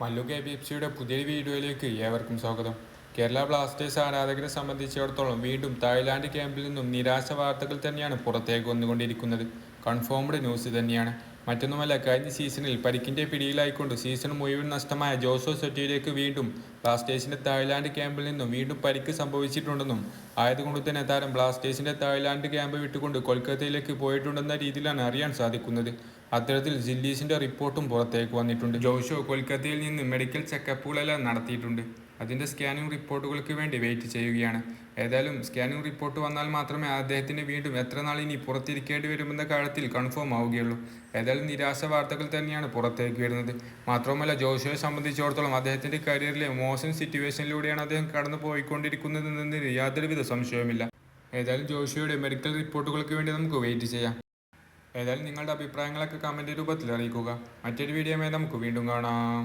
Mallu K B F സിയുടെ പുതിയൊരു വീഡിയോയിലേക്ക് ഏവർക്കും സ്വാഗതം. കേരള ബ്ലാസ്റ്റേഴ്സ് ആരാധകരെ സംബന്ധിച്ചിടത്തോളം വീണ്ടും തായ്ലാന്റ് ക്യാമ്പിൽ നിന്നും നിരാശ വാർത്തകൾ തന്നെയാണ് പുറത്തേക്ക് വന്നുകൊണ്ടിരിക്കുന്നത്. കൺഫേംഡ് ന്യൂസ് തന്നെയാണ് മറ്റൊന്നുമല്ല കഴിഞ്ഞ സീസണിൽ പരിക്കിന്റെ പിടിയിലായിക്കൊണ്ട് സീസൺ മുഴുവൻ നഷ്ടമായ ജോസോ സെറ്റിയിലേക്ക് വീണ്ടും ബ്ലാസ്റ്റേഴ്സിന്റെ തായ്ലാൻഡ് ക്യാമ്പിൽ നിന്നും വീണ്ടും പരിക്ക് സംഭവിച്ചിട്ടുണ്ടെന്നും ആയതുകൊണ്ട് തന്നെ താരം ബ്ലാസ്റ്റേഴ്സിന്റെ തായ്ലാൻഡ് ക്യാമ്പ് വിട്ടുകൊണ്ട് കൊൽക്കത്തയിലേക്ക് പോയിട്ടുണ്ടെന്ന രീതിയിലാണ് അറിയാൻ സാധിക്കുന്നത്. അത്തരത്തിൽ ജില്ലീസിന്റെ റിപ്പോർട്ടും പുറത്തേക്ക് വന്നിട്ടുണ്ട്. ജോഷോ കൊൽക്കത്തയിൽ നിന്ന് മെഡിക്കൽ ചെക്കപ്പുകളെല്ലാം നടത്തിയിട്ടുണ്ട്. അതിന്റെ സ്കാനിംഗ് റിപ്പോർട്ടുകൾക്ക് വേണ്ടി വെയിറ്റ് ചെയ്യുകയാണ്. ഏതായാലും സ്കാനിംഗ് റിപ്പോർട്ട് വന്നാൽ മാത്രമേ അദ്ദേഹത്തിന് വീണ്ടും എത്ര നാൾ ഇനി പുറത്തിരിക്കേണ്ടി വരുമെന്ന കാര്യത്തിൽ കൺഫേം ആവുകയുള്ളൂ. ഏതായാലും നിരാശ വാർത്തകൾ തന്നെയാണ് പുറത്തേക്ക് വരുന്നത്. മാത്രമല്ല ജോഷുവെ സംബന്ധിച്ചിടത്തോളം അദ്ദേഹത്തിന്റെ കരിയറിലെ മോശം സിറ്റുവേഷനിലൂടെയാണ് അദ്ദേഹം കടന്നു പോയിക്കൊണ്ടിരിക്കുന്നതെന്നതിന് യാതൊരുവിധ സംശയവുമില്ല. ഏതായാലും ജോഷിയുടെ മെഡിക്കൽ റിപ്പോർട്ടുകൾക്ക് വേണ്ടി നമുക്ക് വെയിറ്റ് ചെയ്യാം. ഏതായാലും നിങ്ങളുടെ അഭിപ്രായങ്ങളൊക്കെ കമന്റ് രൂപത്തിൽ അറിയിക്കുക. മറ്റൊരു വീഡിയോമായി നമുക്ക് വീണ്ടും കാണാം.